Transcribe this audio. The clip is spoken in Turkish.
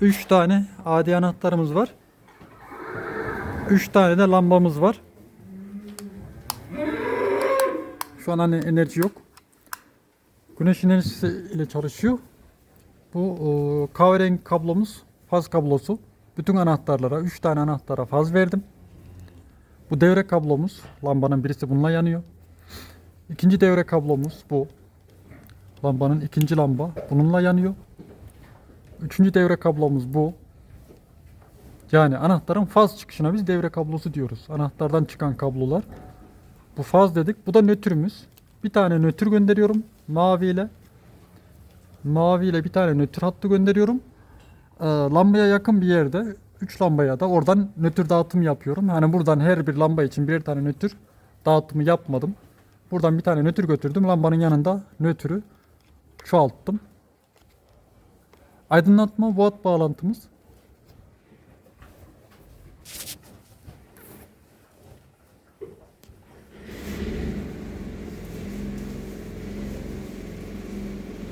3 tane adi anahtarımız var. 3 tane de lambamız var. Şu an hani enerji yok. Güneş enerjisi ile çalışıyor. Bu e, kahverengi kablomuz faz kablosu. Bütün anahtarlara 3 tane anahtara faz verdim. Bu devre kablomuz. Lambanın birisi bununla yanıyor. İkinci devre kablomuz bu. Lambanın ikinci lamba bununla yanıyor. Üçüncü devre kablomuz bu. Yani anahtarın faz çıkışına biz devre kablosu diyoruz. Anahtardan çıkan kablolar. Bu faz dedik. Bu da nötrümüz. Bir tane nötr gönderiyorum mavi ile. Mavi ile bir tane nötr hattı gönderiyorum. Ee, lambaya yakın bir yerde 3 lambaya da oradan nötr dağıtım yapıyorum. Yani buradan her bir lamba için birer tane nötr dağıtımı yapmadım. Buradan bir tane nötr götürdüm. Lambanın yanında nötrü çoğalttım. Aydınlatma watt bağlantımız